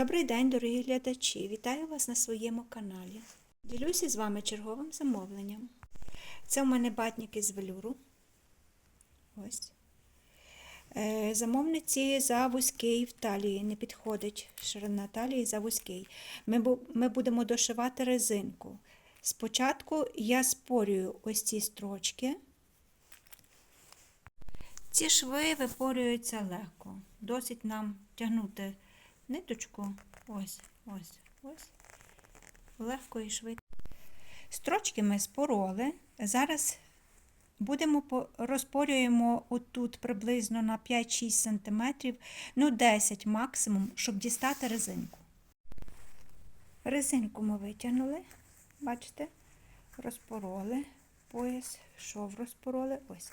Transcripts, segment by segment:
Добрий день, дорогі глядачі! Вітаю вас на своєму каналі. Ділюся з вами черговим замовленням. Це у мене батники з велюру. Ось. Е, Замовниці за вузький в талії не підходить ширина талії за вузький. Ми, ми будемо дошивати резинку. Спочатку я спорюю ось ці строчки. Ці шви випорюються легко. Досить нам тягнути ниточку. Ось, ось, ось. Легко і швидко. Строчки ми спороли. Зараз будемо розпорюємо отут приблизно на 5-6 см, ну 10 максимум, щоб дістати резинку. Резинку ми витягнули, бачите, розпороли, пояс, шов розпороли. Ось.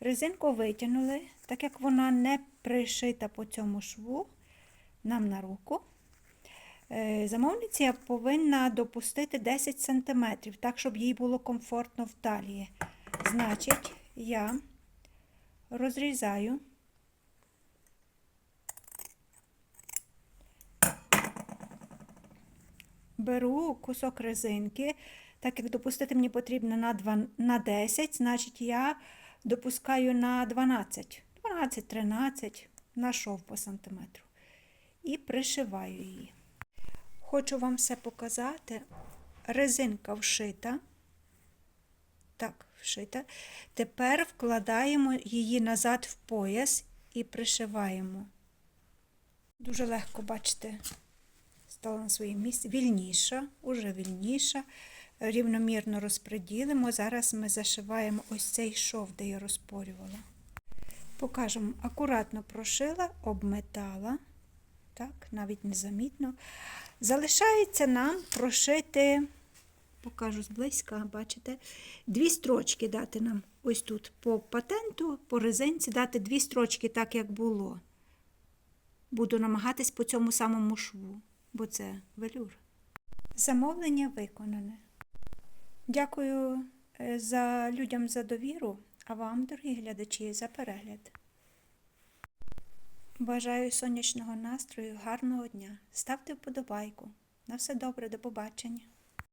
Резинку витягнули, так як вона не пришита по цьому шву, нам на руку. Е, Замовниця повинна допустити 10 см, так, щоб їй було комфортно в талії. Значить, я розрізаю беру кусок резинки, так як допустити мені потрібно на, 2, на 10, значить я допускаю на 12, 12-13 на шов по сантиметру. І пришиваю її. Хочу вам все показати. Резинка вшита. Так, вшита. Тепер вкладаємо її назад в пояс і пришиваємо. Дуже легко, бачите, стала на своє місце. Вільніша, уже вільніша. Рівномірно розподілимо. Зараз ми зашиваємо ось цей шов, де я розпорювала. Покажемо, акуратно прошила, обметала. Так, навіть незамітно. Залишається нам прошити, покажу зблизька, бачите, дві строчки дати нам ось тут по патенту, по резинці дати дві строчки, так як було. Буду намагатись по цьому самому шву, бо це велюр. Замовлення виконане. Дякую е, за людям за довіру, а вам, дорогі глядачі, за перегляд. Бажаю сонячного настрою, гарного дня. Ставте вподобайку. На все добре, до побачення.